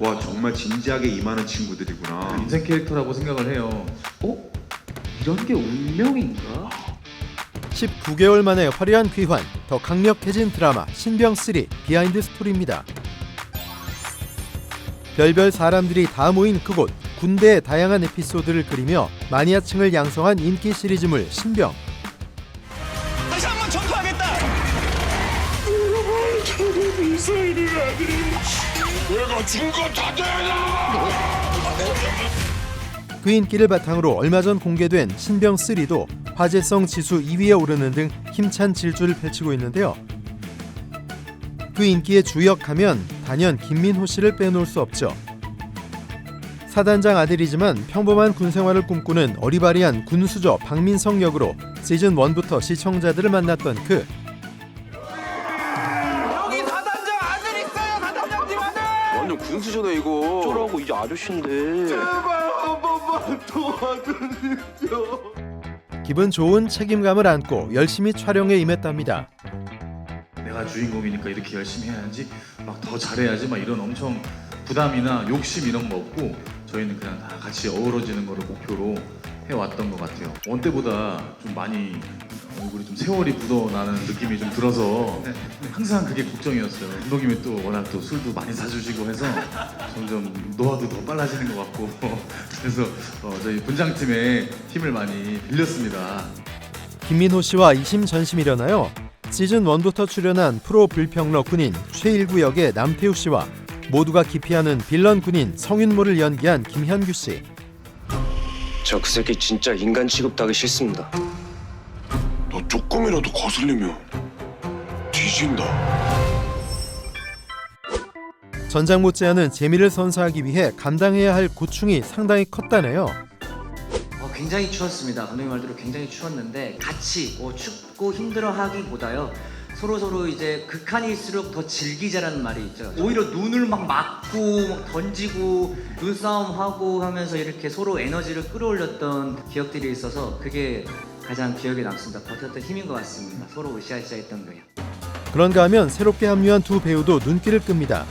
와 정말 진지하게 임하는 친구들이구나. 인생 캐릭터라고 생각을 해요. 어? 이런 게 운명인가? 19개월 만에 화려한 귀환, 더 강력해진 드라마 신병3 비하인드 스토리입니다. 별별 사람들이 다 모인 그곳, 군대의 다양한 에피소드를 그리며 마니아층을 양성한 인기 시리즈물 신병. 다시 한번 전투하겠다. 그 인기를 바탕으로 얼마 전 공개된 신병 3도 화제성 지수 2위에 오르는 등 힘찬 질주를 펼치고 있는데요. 그 인기의 주역하면 단연 김민호 씨를 빼놓을 수 없죠. 사단장 아들이지만 평범한 군 생활을 꿈꾸는 어리바리한 군수저 박민성 역으로 시즌 1부터 시청자들을 만났던 그 군수잖아 이거 어쩌라고 이제 아저씨인데. 기분 좋은 책임감을 안고 열심히 촬영에 임했답니다. 내가 주인공이니까 이렇게 열심히 해야지, 막 더 잘해야지, 막 이런 엄청 부담이나 욕심 이런 거 없고 저희는 그냥 다 같이 어우러지는 거를 목표로 해왔던 것 같아요. 원 때보다 좀 많이 얼굴이 좀 세월이 묻어나는 느낌이 좀 들어서 항상 그게 걱정이었어요. 감독님이 또 워낙 또 술도 많이 사주시고 해서 점점 노화도 더 빨라지는 것 같고 그래서 어, 저희 분장팀의 힘을 많이 빌렸습니다. 김민호 씨와 이심전심이려나요? 시즌 1부터 출연한 프로 불평러 군인 최일구 역의 남태우 씨와 모두가 기피하는 빌런 군인 성윤모를 연기한 김현규 씨. 저 그 새끼 진짜 인간 취급하기 싫습니다 너 조금이라도 거슬리면 뒤진다. 전장 못지않은 재미를 선사하기 위해 감당해야 할 고충이 상당히 컸다네요. 어, 굉장히 추웠습니다. 감독님 말대로 굉장히 추웠는데 같이 뭐 춥고 힘들어하기보다요. 서로 서로 이제 극한일수록 더 즐기자라는 말이 있죠. 오히려 눈을 막 맞고 막 던지고 눈싸움 하고 하면서 이렇게 서로 에너지를 끌어올렸던 기억들이 있어서 그게 가장 기억에 남습니다. 버텼던 힘인 것 같습니다. 서로 으쌰으쌰 했던 거예요. 그런가 하면 새롭게 합류한 두 배우도 눈길을 끕니다.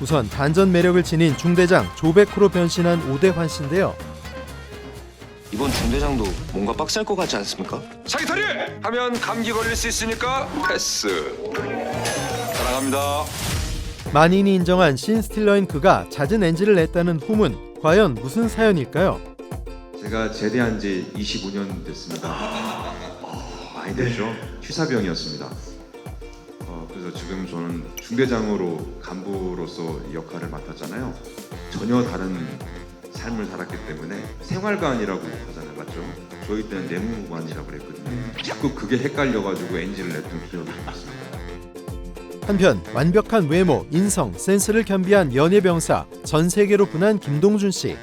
우선 반전 매력을 지닌 중대장 조백호로 변신한 오대환 씨인데요. 이번 중대장도 뭔가 빡셀 것 같지 않습니까? 자기 탈이! 하면 감기 걸릴 수 있으니까 패스 사랑합니다 만인이 인정한 신 스틸러인 그가 잦은 NG를 냈다는 후문 과연 무슨 사연일까요? 제가 제대한 지 25년 됐습니다. 어, 많이 됐죠. 취사병이었습니다. 어, 그래서 지금 저는 중대장으로 간부로서 이 역할을 맡았잖아요. 전혀 다른 삶을 살았기 때문에 생활관이라고 하잖아요, 맞죠? 저희 때는 내무관이라고 그랬거든요. 자꾸 그게 헷갈려가지고 NG를 냈던 기억이 좀 있습니다. 한편 완벽한 외모, 인성, 센스를 겸비한 연예병사 전 세계로 분한 김동준 씨.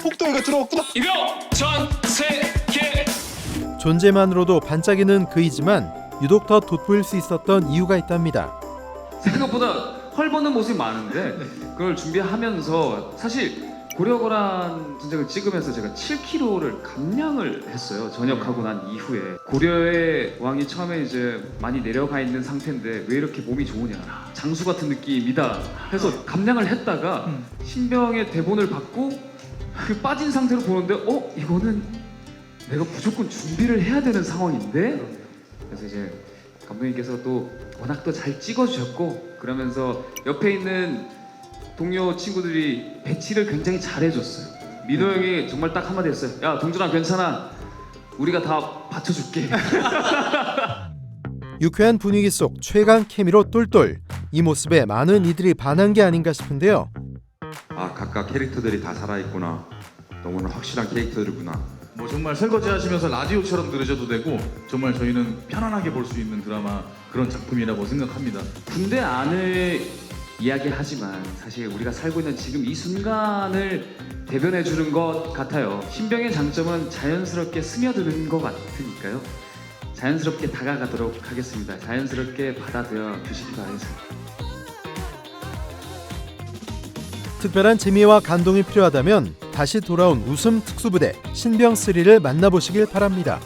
폭동이가 들어왔구나. 이병 전 세계. 존재만으로도 반짝이는 그이지만 유독 더 돋보일 수 있었던 이유가 있답니다. 생각보다 헐버는 모습이 많은데 그걸 준비하면서 사실 고려거란 전쟁을 찍으면서 제가 7kg를 감량을 했어요. 전역하고 난 이후에. 고려의 왕이 처음에 이제 많이 내려가 있는 상태인데 왜 이렇게 몸이 좋으냐. 장수 같은 느낌이다 해서 감량을 했다가 신병의 대본을 받고 그 빠진 상태로 보는데 어? 이거는 내가 무조건 준비를 해야 되는 상황인데? 그래서 이제 감독님께서 또 워낙 또 잘 찍어주셨고 그러면서 옆에 있는 동료 친구들이 배치를 굉장히 잘해줬어요. 민호 형이 정말 딱 한마디 했어요. 야 동준아 괜찮아. 우리가 다 받쳐줄게. 유쾌한 분위기 속 최강 케미로 똘똘. 이 모습에 많은 이들이 반한 게 아닌가 싶은데요. 아 각각 캐릭터들이 다 살아있구나. 너무나 확실한 캐릭터들이구나. 뭐 정말 설거지 하시면서 라디오처럼 들으셔도 되고 정말 저희는 편안하게 볼 수 있는 드라마 그런 작품이라고 생각합니다. 군대 안을 이야기하지만 사실 우리가 살고 있는 지금 이 순간을 대변해 주는 것 같아요. 신병의 장점은 자연스럽게 스며드는 것 같으니까요. 자연스럽게 다가가도록 하겠습니다. 자연스럽게 받아들여 주시기 바라겠습니다. 특별한 재미와 감동이 필요하다면 다시 돌아온 웃음 특수부대 신병3를 만나보시길 바랍니다.